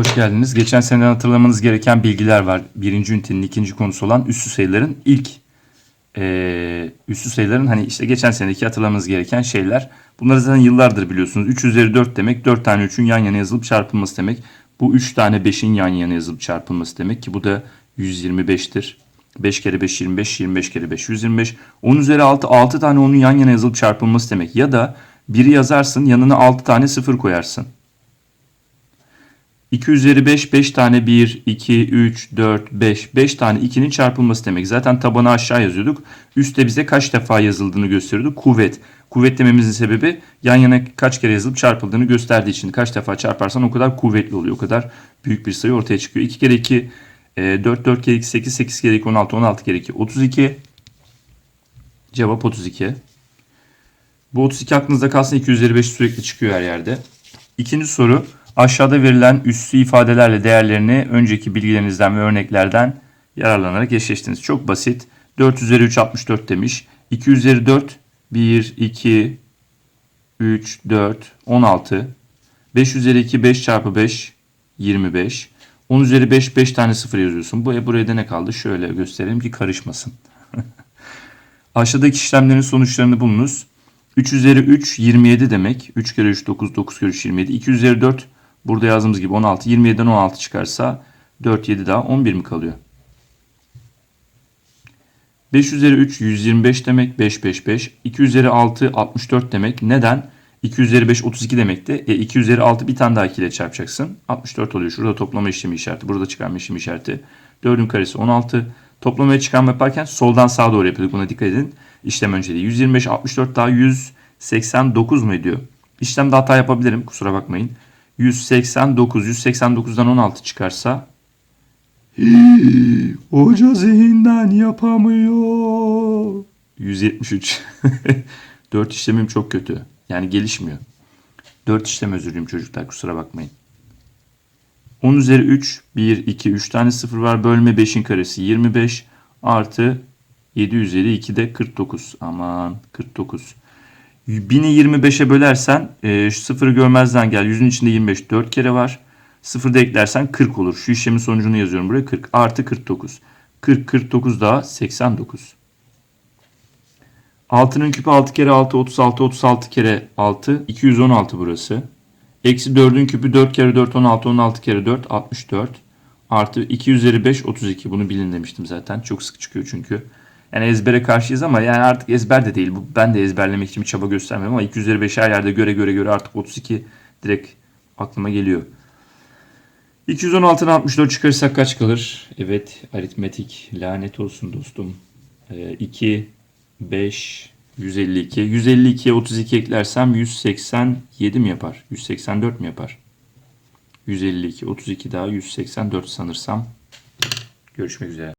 Hoş geldiniz. Geçen seneden hatırlamanız gereken bilgiler var. Birinci ünitenin ikinci konusu olan üssü sayıların ilk eee üssü sayıların hani işte geçen seneki hatırlamanız gereken şeyler. Bunları zaten yıllardır biliyorsunuz. 3 üzeri 4 demek 4 tane 3'ün yan yana yazılıp çarpılması demek. Bu 3 tane 5'in yan yana yazılıp çarpılması demek ki bu da 125'tir. 5 kere 5 25, 25 kere 5 125. 10 üzeri 6 6 tane onun yan yana yazılıp çarpılması demek. Ya da biri yazarsın yanına 6 tane 0 koyarsın. 2 üzeri 5, 5 tane 1, 2, 3, 4, 5. 5 tane 2'nin çarpılması demek. Zaten tabanı aşağı yazıyorduk. Üste bize kaç defa yazıldığını gösteriyordu. Kuvvet. Kuvvet dememizin sebebi yan yana kaç kere yazılıp çarpıldığını gösterdiği için. Kaç defa çarparsan o kadar kuvvetli oluyor. O kadar büyük bir sayı ortaya çıkıyor. 2 kere 2, 4, 4 kere 2, 8, 8 kere 2, 16, 16 kere 2, 32. Cevap 32. Bu 32 aklınızda kalsın 2 üzeri 5 sürekli çıkıyor her yerde. İkinci soru. Aşağıda verilen üssü ifadelerle değerlerini önceki bilgilerinizden ve örneklerden yararlanarak eşleştiniz. Çok basit. 4 üzeri 3 64 demiş. 2 üzeri 4 1, 2, 3, 4, 16. 5 üzeri 2 5 çarpı 5 25. 10 üzeri 5 5 tane 0 yazıyorsun. Bu buraya da ne kaldı? Şöyle gösterelim ki karışmasın. Aşağıdaki işlemlerin sonuçlarını bulunuz. 3 üzeri 3 27 demek. 3 kere 3 9 9 kere 3 27. 2 üzeri 4 burada yazdığımız gibi 16. 27'den 16 çıkarsa 4 7 daha 11 mi kalıyor? 5 üzeri 3 125 demek. 5 5 5. 2 üzeri 6 64 demek. Neden? 2 üzeri 5 32 demekti. E 2 üzeri 6 bir tane daha 2 ile çarpacaksın. 64 oluyor. Şurada toplama işlemi işareti. Burada çıkarma işlemi işareti. 4'ün karesi 16. Toplamaya çıkarma yaparken soldan sağa doğru yapıyorduk. Buna dikkat edin. İşlem önceliği. 125 64 daha 189 mu ediyor? İşlemde hata yapabilirim. Kusura bakmayın. 189. 189'dan 16 çıkarsa Hoca zihinden yapamıyor. 173. 4 işlemim çok kötü. Yani gelişmiyor. 4 işlem özür dilerim çocuklar kusura bakmayın. 10 üzeri 3, 1, 2, 3 tane 0 var. Bölme 5'in karesi 25 artı 7 üzeri 2 de 49. Aman 49. 1000'i 25'e bölersen e, şu sıfırı görmezden gel. Yüzün içinde 25 4 kere var. Sıfır da eklersen 40 olur. Şu işlemin sonucunu yazıyorum buraya. 40 artı 49. 40 49 daha 89. 6'nın küpü 6 kere 6 36 36 kere 6 216 burası. Eksi 4'ün küpü 4 kere 4 16 16 kere 4 64. Artı 2 üzeri 5 32 bunu bilin demiştim zaten. Çok sık çıkıyor çünkü. Yani ezbere karşıyız ama yani artık ezber de değil. Ben de ezberlemek için bir çaba göstermiyorum ama 2 üzeri 5 her yerde göre göre göre artık 32 direkt aklıma geliyor. 216'dan 64 çıkarırsak kaç kalır? Evet aritmetik lanet olsun dostum. Ee, 2, 5, 152. 152'ye 32 eklersem 187 mi yapar? 184 mi yapar? 152, 32 daha 184 sanırsam. Görüşmek üzere.